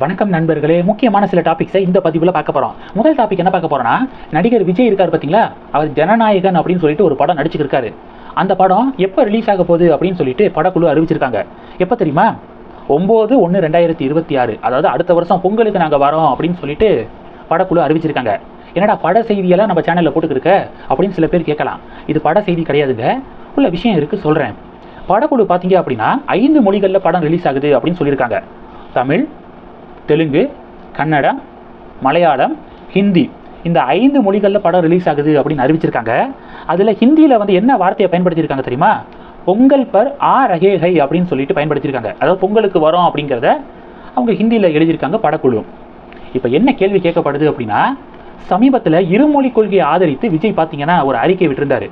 வணக்கம் நண்பர்களே. முக்கியமான சில டாபிக்ஸை இந்த பதிவில் பார்க்க போகிறோம் முதல் டாபிக் என்ன பார்க்க போகிறோம்னா நடிகர் விஜய் இருக்கார் பார்த்தீங்களா? அவர் ஜனநாயகன் அப்படின்னு சொல்லிட்டு ஒரு படம் நடிச்சிருக்காரு. அந்த படம் எப்போ ரிலீஸ் ஆக போகுது அப்படின்னு சொல்லிட்டு படக்குழு அறிவிச்சிருக்காங்க. எப்போ தெரியுமா? ஒம்பது ஒன்று ரெண்டாயிரத்தி இருபத்தி ஆறு. அதாவது அடுத்த வருஷம் பொங்கலுக்கு நாங்கள் வரோம் அப்படின்னு சொல்லிட்டு படக்குழு அறிவிச்சிருக்காங்க. என்னடா பட செய்தியெல்லாம் நம்ம சேனலில் போட்டுக்கிருக்க? அப்படின்னு சில பேர் கேட்கலாம். இது பட செய்தி கிடையாதுங்க. உள்ள விஷயம் இருக்குது சொல்கிறேன் படக்குழு பார்த்தீங்க அப்படின்னா ஐந்து மொழிகளில் படம் ரிலீஸ் ஆகுது அப்படின்னு சொல்லியிருக்காங்க. தமிழ் தெலுங்கு கன்னடம் மலையாளம் ஹிந்தி. இந்த ஐந்து மொழிகளில் படம் ரிலீஸ் ஆகுது அப்படின்னு அறிவிச்சிருக்காங்க. அதில் ஹிந்தியில் வந்து என்ன வார்த்தையை பயன்படுத்தியிருக்காங்க தெரியுமா? பொங்கல் பர் ஆ ரகேகை அப்படின்னு சொல்லிட்டு பயன்படுத்தியிருக்காங்க. அதாவது பொங்கலுக்கு வரோம் அப்படிங்கிறத அவங்க ஹிந்தியில் எழுதியிருக்காங்க படக்குழு. இப்போ என்ன கேள்வி கேட்கப்படுது அப்படின்னா சமீபத்தில் இருமொழி கொள்கையை ஆதரித்து விஜய் பார்த்தீங்கன்னா ஒரு அறிக்கை விட்டிருந்தாரு.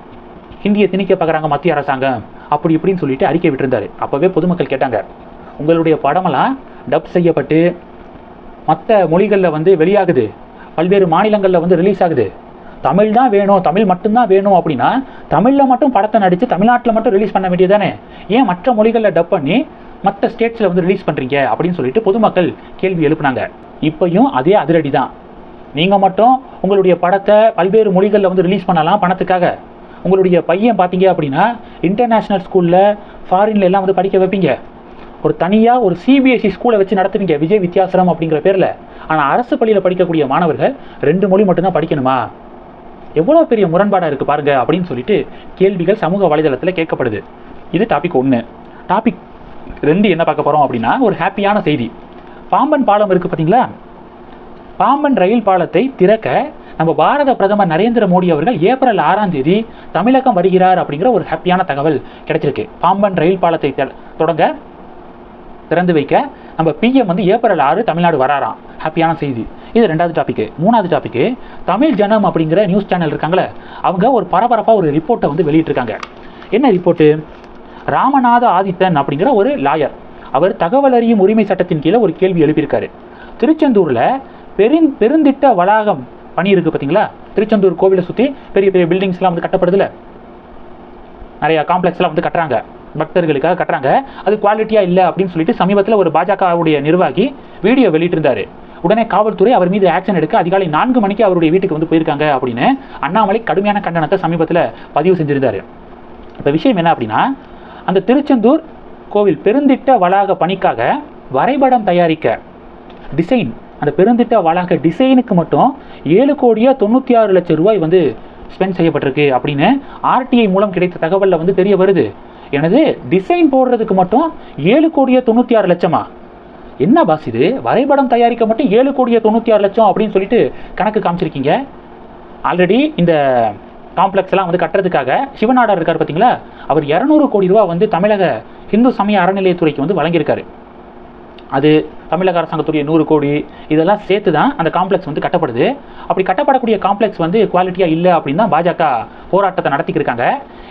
ஹிந்தியை திணிக்க பார்க்குறாங்க மத்திய அரசாங்கம் அப்படி இப்படின்னு சொல்லிட்டு அறிக்கை விட்டிருந்தாரு. அப்போவே பொதுமக்கள் கேட்டாங்க உங்களுடைய படமெல்லாம் டப் செய்யப்பட்டு மற்ற மொழிகளில் வந்து வெளியாகுது. பல்வேறு மாநிலங்களில் வந்து ரிலீஸ் ஆகுது. தமிழ் தான் வேணும் தமிழ் மட்டும்தான் வேணும் அப்படின்னா தமிழில் மட்டும் படத்தை நடித்து தமிழ்நாட்டில் மட்டும் ரிலீஸ் பண்ண வேண்டியதானே ஏன் மற்ற மொழிகளில் டப் பண்ணி மற்ற ஸ்டேட்ஸில் வந்து ரிலீஸ் பண்ணுறீங்க அப்படின்னு சொல்லிட்டு பொதுமக்கள் கேள்வி எழுப்புனாங்க. இப்பயும் அதே அதிரடி தான் நீங்கள் மட்டும் உங்களுடைய படத்தை பல்வேறு மொழிகளில் வந்து ரிலீஸ் பண்ணலாம் பணத்துக்காக. உங்களுடைய பையன் பார்த்தீங்க அப்படின்னா இன்டர்நேஷ்னல் ஸ்கூலில் ஃபாரின்ல எல்லாம் வந்து படிக்க வைப்பீங்க. ஒரு தனியாக ஒரு சிபிஎஸ்சி ஸ்கூலை வச்சு நடத்துவீங்க. விஜய் வித்யாசிரம் அப்படிங்கிற பேரில். ஆனால் அரசு பள்ளியில் படிக்கக்கூடிய மாணவர்கள் ரெண்டு மொழி மட்டும்தான் படிக்கணுமா? எவ்வளோ பெரிய முரண்பாடாக இருக்குது பாருங்க அப்படின்னு சொல்லிட்டு கேள்விகள் சமூக வலைதளத்தில் கேட்கப்படுது. இது டாபிக் ஒன்று டாபிக் ரெண்டு என்ன பார்க்க போகிறோம் அப்படின்னா ஒரு ஹாப்பியான செய்தி. பாம்பன் பாலம் இருக்குது பார்த்தீங்களா பாம்பன் ரயில் பாலத்தை திறக்க நம்ம பாரத பிரதமர் நரேந்திர மோடி அவர்கள் ஏப்ரல் ஆறாம் தேதி தமிழகம் வருகிறார் அப்படிங்கிற ஒரு ஹாப்பியான தகவல் கிடைச்சிருக்கு. பாம்பன் ரயில் பாலத்தை தொடங்க திறந்து வைக்க நம்ம பிஎம் வந்து ஏப்ரல் ஆறு தமிழ்நாடு வராராம். ஹாப்பியான செய்தி. இது ரெண்டாவது டாபிக் மூணாவது டாபிக் தமிழ் ஜனம் அப்படிங்கிற நியூஸ் சேனல் இருக்காங்களே அவங்க ஒரு பரபரப்பாக ஒரு ரிப்போர்ட்டை வந்து வெளியிட்டிருக்காங்க. என்ன ரிப்போர்ட்டு ராமநாத ஆதித்தன் அப்படிங்கிற ஒரு லாயர் அவர் தகவல் அறியும் உரிமை சட்டத்தின் கீழே ஒரு கேள்வி எழுப்பியிருக்காரு. திருச்செந்தூரில் பெருந் பெருந்திட்ட வளாகம் பணி இருக்குது பார்த்தீங்களா திருச்செந்தூர் கோவிலை சுற்றி பெரிய பெரிய பில்டிங்ஸ்லாம் வந்து கட்டப்படுதுல. நிறையா காம்ப்ளெக்ஸ்லாம் வந்து கட்டுறாங்க. பக்தர்களுக்காக கட்டுறாங்க. அது குவாலிட்டியாக இல்லை அப்படின்னு சொல்லிட்டு சமீபத்தில் ஒரு பாஜகவுடைய நிர்வாகி வீடியோ வெளியிட்டிருந்தாரு. உடனே காவல்துறை அவர் மீது ஆக்ஷன் எடுக்க அதிகாலை நான்கு மணிக்கு அவருடைய வீட்டுக்கு வந்து போயிருக்காங்க அப்படின்னு அண்ணாமலை கடுமையான கண்டனத்தை சமீபத்தில் பதிவு செஞ்சிருந்தாரு. இப்போ விஷயம் என்ன அப்படின்னா அந்த திருச்செந்தூர் கோவில் பெருந்திட்ட வளாக பணிக்காக வரைபடம் தயாரிக்க டிசைன் அந்த பெருந்திட்ட வளாக டிசைனுக்கு மட்டும் ஏழு கோடியே தொண்ணூற்றி ஆறு லட்சம் ரூபாய் வந்து ஸ்பெண்ட் செய்யப்பட்டிருக்கு அப்படின்னு ஆர்டிஐ மூலம் கிடைத்த தகவலில் வந்து தெரிய வருது. எனது டிசைன் போடுறதுக்கு மட்டும் ஏழு கோடியே தொண்ணூற்றி ஆறு லட்சமா? என்ன பாஸ் இது? வரைபடம் தயாரிக்க மட்டும் ஏழு கோடியே தொண்ணூற்றி ஆறு லட்சம் அப்படின்னு சொல்லிட்டு கணக்கு காமிச்சிருக்கீங்க. ஆல்ரெடி இந்த காம்ப்ளெக்ஸ்லாம் வந்து கட்டுறதுக்காக சிவநாடார் இருக்கார் பார்த்தீங்களா அவர் இரநூறு கோடி ரூபா வந்து தமிழக ஹிந்து சமய அறநிலையத்துறைக்கு வந்து வழங்கியிருக்காரு. அது தமிழக அரசாங்கத்துடைய நூறு கோடி இதெல்லாம் சேர்த்து தான் அந்த காம்ப்ளெக்ஸ் வந்து கட்டப்படுது. அப்படி கட்டப்படக்கூடிய காம்ப்ளெக்ஸ் வந்து குவாலிட்டியாக இல்லை அப்படின்னு தான் பாஜக போராட்டத்தை நடத்திக்கிருக்காங்க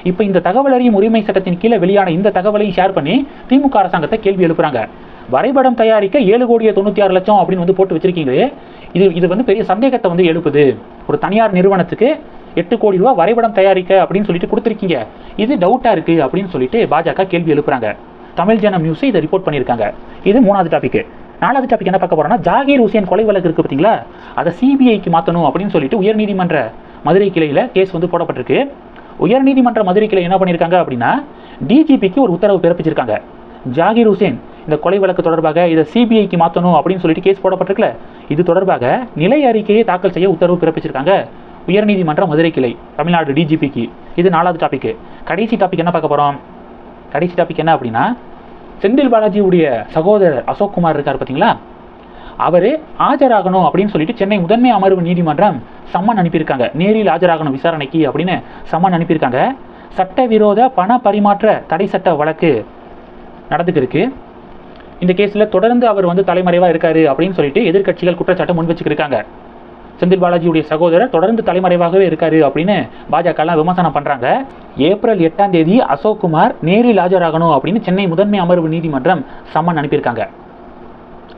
இப்போ இந்த தகவல் அறியும் உரிமை சட்டத்தின் கீழே வெளியான இந்த தகவலையும் ஷேர் பண்ணி திமுக அரசாங்கத்தை கேள்வி எழுப்புறாங்க. வரைபடம் தயாரிக்க ஏழு கோடியே தொண்ணூற்றி ஆறு லட்சம் அப்படின்னு வந்து போட்டு வச்சிருக்கீங்களே இது இது வந்து பெரிய சந்தேகத்தை வந்து எழுப்புது. ஒரு தனியார் நிறுவனத்துக்கு எட்டு கோடி ரூபா வரைபடம் தயாரிக்க அப்படின்னு சொல்லிட்டு கொடுத்துருக்கீங்க. இது டவுட்டாக இருக்குது அப்படின்னு சொல்லிட்டு பாஜக கேள்வி எழுப்புறாங்க. தமிழ் ஜனம் நியூஸ் இதை ரிப்போர்ட் பண்ணியிருக்காங்க. இது மூணாவது டாபிக் நாலாவது டாபிக் என்ன பார்க்க போறோம்னா ஜாகீர் ஹுசேன் கொலை வழக்கு இருக்கு பார்த்தீங்களா? அதை சிபிஐக்கு மாற்றணும் அப்படின்னு சொல்லிட்டு உயர்நீதிமன்ற மதுரை கிளையில் கேஸ் வந்து போடப்பட்டிருக்கு. உயர்நீதிமன்ற மதுரை கிளை என்ன பண்ணியிருக்காங்க அப்படின்னா டிஜிபிக்கு ஒரு உத்தரவு பிறப்பிச்சிருக்காங்க. ஜாகிர் ஹுசேன் இந்த கொலை வழக்கு தொடர்பாக இதை சிபிஐக்கு மாற்றணும் அப்படின்னு சொல்லிட்டு கேஸ் போடப்பட்டிருக்குல்ல இது தொடர்பாக நிலை அறிக்கையை தாக்கல் செய்ய உத்தரவு பிறப்பிச்சிருக்காங்க உயர்நீதிமன்ற மதுரை கிளை தமிழ்நாடு டிஜிபிக்கு இது நாலாவது டாபிக் கடைசி டாபிக் என்ன பார்க்க போகிறோம் கடைசி டாபிக் என்ன அப்படின்னா செந்தில் பாலாஜியுடைய சகோதரர் அசோக் குமார் இருக்கார் பார்த்தீங்களா அவர் ஆஜராகணும் அப்படின்னு சொல்லிட்டு சென்னை முதன்மை அமர்வு நீதிமன்றம் சம்மன் அனுப்பியிருக்காங்க. நேரில் ஆஜராகணும் விசாரணைக்கு அப்படின்னு சம்மன் அனுப்பியிருக்காங்க. சட்டவிரோத பண பரிமாற்ற தடை சட்ட வழக்கு நடந்துட்டு இருக்கு இந்த கேஸில் தொடர்ந்து அவர் வந்து தலைமறைவாக இருக்காரு அப்படின்னு சொல்லிட்டு எதிர்க்கட்சிகள் குற்றச்சாட்டை முன் வச்சுக்கிருக்காங்க. செந்தில் பாலாஜியுடைய சகோதரர் தொடர்ந்து தலைமறைவாகவே இருக்காரு அப்படின்னு பாஜகலாம் விமர்சனம் பண்ணுறாங்க ஏப்ரல் எட்டாம் தேதி அசோக் குமார் நேரில் ஆஜராகணும் அப்படின்னு சென்னை முதன்மை அமர்வு நீதிமன்றம் சம்மன் அனுப்பியிருக்காங்க.